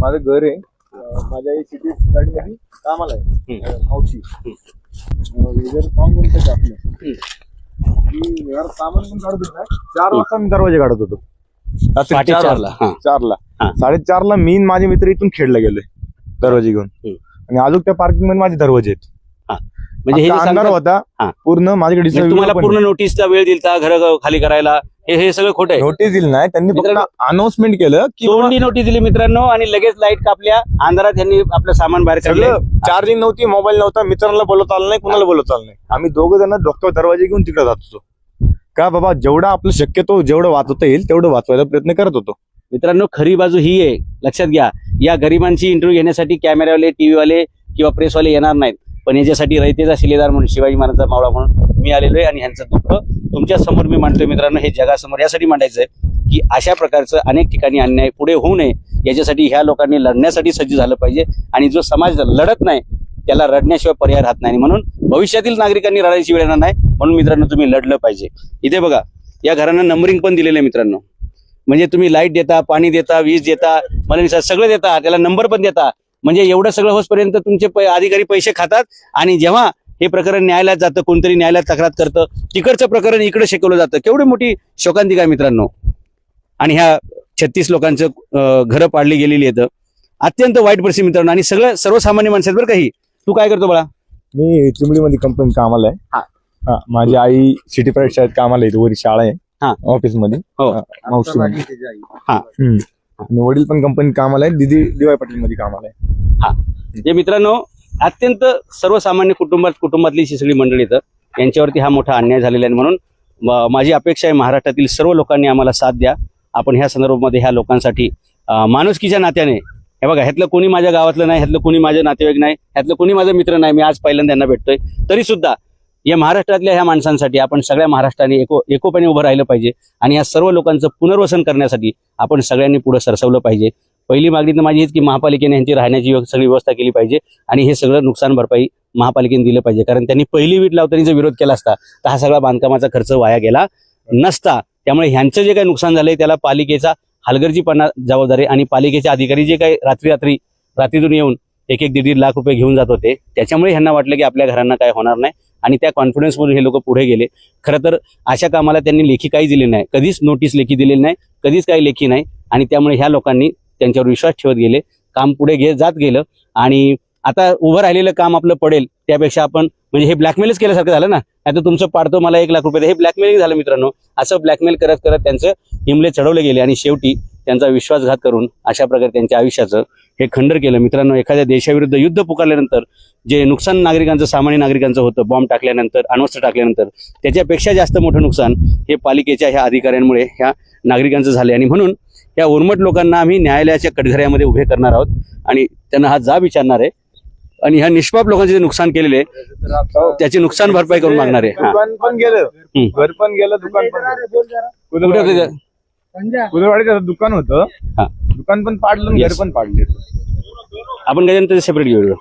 माझं घर आहे. अं, माझ्या आई सिटी मध्ये कामाला आहे. अं, मावशी हे म्हणतात आपलं की सामान पण काढत होता चार वाजता मी दरवाजे काढत होतो. रात्री पहाटे चार चारला, वाजता. हा. चारला. हा. साडेचारला मी आणि माझे मित्र इथून खेळला गेलोय. दरवाजे घेऊन. हम्म. आणि अजून त्या पार्किंगमध्ये माझे दरवाजे आहेत. म्हणजे हे जे अख्खा अंधार सांगतात- होता. हा. पूर्ण माझ्याकडे म्हणजे तुम्हाला पूर्ण नोटीसचा वेळ दिलता घर खाली करायला? हे हे सगळं खोटं आहे. नोटीस दिली नाही. त्यांनी फक्त मित्रांनो- अनाउन्समेंट केलं की तोंडी नोटीस दिली मित्रांनो आणि लगेच लाइट कापल्या. अंधारात त्यांनी आपलं सामान बाहेर काढलं. सगळं चार्जिंग नव्हती मोबाईल नव्हता मित्रांना बोलवता आलं नाही कुणाला बोलवता आलं नाही. आम्ही दोघं जण डॉक्टर दरवाजे घेऊन तिकडे जात होतो. का बाबा जेवढं आपलं शक्यतो जेवढं वाचवता येईल तेवढं वाचवायचा प्रयत्न करत होतो. मित्रांनो खरी बाजू ही आहे. लक्षात घ्या या गरिबांची इंटरव्ह्यू घेण्यासाठी कॅमेरावाले टीव्ही वाले किंवा प्रेसवाले येणार नाहीत. पण याच्यासाठी रयतेचा शिलेदार म्हणून शिवाजी महाराजांचा मावळा म्हणून मी आलेलो आहे आणि ह्यांचं दुःख तुमच्यासमोर मी मांडतोय मित्रांनो हे जगासमोर. यासाठी मांडायचं आहे की अशा प्रकारचं अनेक ठिकाणी अन्याय पुढे होऊ नये याच्यासाठी ह्या लोकांनी लढण्यासाठी सज्ज झालं पाहिजे आणि जो समाज लढत नाही त्याला रडण्याशिवाय पर्याय राहत नाही. म्हणून भविष्यातील नागरिकांनी रडायची वेळ येणार नाही म्हणून मित्रांनो तुम्ही लढलं पाहिजे. इथे बघा या घरांना नंबरिंग पण दिलेलं आहे मित्रांनो. म्हणजे तुम्ही लाइट देता पाणी देता वीज देता मला सगळं देता त्याला नंबर पण देता. म्हणजे एवढं सगळं होसपर्यंत तुमचे अधिकारी पैसे खातात आणि जेव्हा हे प्रकरण न्यायालयात जातं कोणतरी न्यायालयात तक्रार करतं. तिकडचं प्रकरण इकडे शिकवलं जातं. केवढी मोठी शोकांतिका आहे मित्रांनो? आणि ह्या छत्तीस लोकांचं घरं पाडली गेलेली आहेत. अत्यंत वाईट परिस्थिती मित्रांनो. आणि सगळं सर्वसामान्य माणसं बरं काही तू काय करतो बाळा? मी चिंबडीमध्ये कंपनी कामाला हा. आहे. हा, माझी आई सिटी प्रायव्हेट शाळेत कामाला आहे. वरी शाळा आहे. हा. ऑफिसमध्ये हो. हा, मावशी मध्ये. हा. हम्म. आणि वडील पण कंपनी कामाला आहे. दिदी डीवाय पाटील मध्ये कामाला आहे. जे मित्रांनो अत्यंत सर्वसामान्य कुटुंबात कुटुंबातली जी सगळी मंडळी तर यांच्यावरती हा मोठा अन्याय झालेला आहे म्हणून माझी अपेक्षा आहे महाराष्ट्रातील सर्व लोकांनी आम्हाला साथ द्या. आपण ह्या संदर्भामध्ये ह्या लोकांसाठी माणुसकीच्या नात्याने हे बघा ह्यातलं कोणी माझ्या गावातलं नाही ह्यातलं कोणी माझ्या नातेवाईक नाही ह्यातलं कोणी माझा मित्र नाही मी आज पहिल्यांदा यांना भेटतोय. तरी सुद्धा या महाराष्ट्रातल्या ह्या माणसांसाठी आपण सगळ्या महाराष्ट्राने एको एकोप्याने उभं राहिलं पाहिजे आणि या सर्व लोकांचं पुनर्वसन करण्यासाठी आपण सगळ्यांनी पुढे सरसवलं पाहिजे. पहिली मागणी तर माझी हीच की महापालिकेने यांची राहण्याची सगळी व्यवस्था केली पाहिजे आणि हे सगळं नुकसान भरपाई महापालिकेने दिलं पाहिजे. कारण त्यांनी पहिली वीट लावताना जर विरोध केला असता तर हा सगळा बांधकामाचा खर्च वाया गेला नसता. त्यामुळे ह्यांचं जे काही नुकसान झालंय त्याला पालिकेचा हलगर्जीपणा जबाबदारी आणि पालिकेचे अधिकारी जे काही रात्री रात्री रात्रीतून येऊन एक एक दीड दीड लाख रुपये घेऊन जात होते त्याच्यामुळे ह्यांना वाटलं की आपल्या घरांना काय होणार नाही आणि त्या कॉन्फिडन्समधून हे लोक पुढे गेले. खरं तर अशा कामाला त्यांनी लेखी काही दिली नाही. कधीच नोटीस लेखी दिलेली नाही कधीच काही लेखी नाही आणि त्यामुळे ह्या लोकांनी त्यांच्यावर विश्वास ठेवत गेले. काम पुढे घे जात गेलं. आणि आता उभं राहिलेलं काम आपलं पडेल त्यापेक्षा आपण म्हणजे हे ब्लॅकमेलच केल्यासारखं झालं ना? आता तुमचं पाडतो मला एक लाख रुपये हे ब्लॅकमेलिंग झालं मित्रांनो. असं ब्लॅकमेल करत करत त्यांचं हिमले चढवले गेले आणि शेवटी त्यांचा विश्वासघात करून अशा प्रकारे त्यांच्या आयुष्याचं हे खंडर केलं. मित्रांनो एखाद्या देशाविरुद्ध युद्ध पुकारल्यानंतर जे नुकसान नागरिकांचं सामान्य नागरिकांचं होतं बॉम्ब टाकल्यानंतर अण्वस्त्र टाकल्यानंतर त्याच्यापेक्षा जास्त मोठं नुकसान हे पालिकेच्या ह्या अधिकाऱ्यांमुळे ह्या नागरिकांचं झाले. आणि म्हणून या उर्मट लोकांना आम्ही न्यायालयाच्या कटघऱ्यामध्ये उभे करणार आहोत आणि त्यांना हा जाब विचारणार आहे आणि ह्या निष्पाप लोकांचे जे नुकसान केलेले आहे त्याची नुकसान भरपाई करून मागणार आहे. दुकान पण गेलं हम्म. घर पण गेलं दुकान पण दुकान होतं हा. दुकान पण पाडलं. घर पण पाडले आपण त्याच्यानंतर सेपरेट घेऊ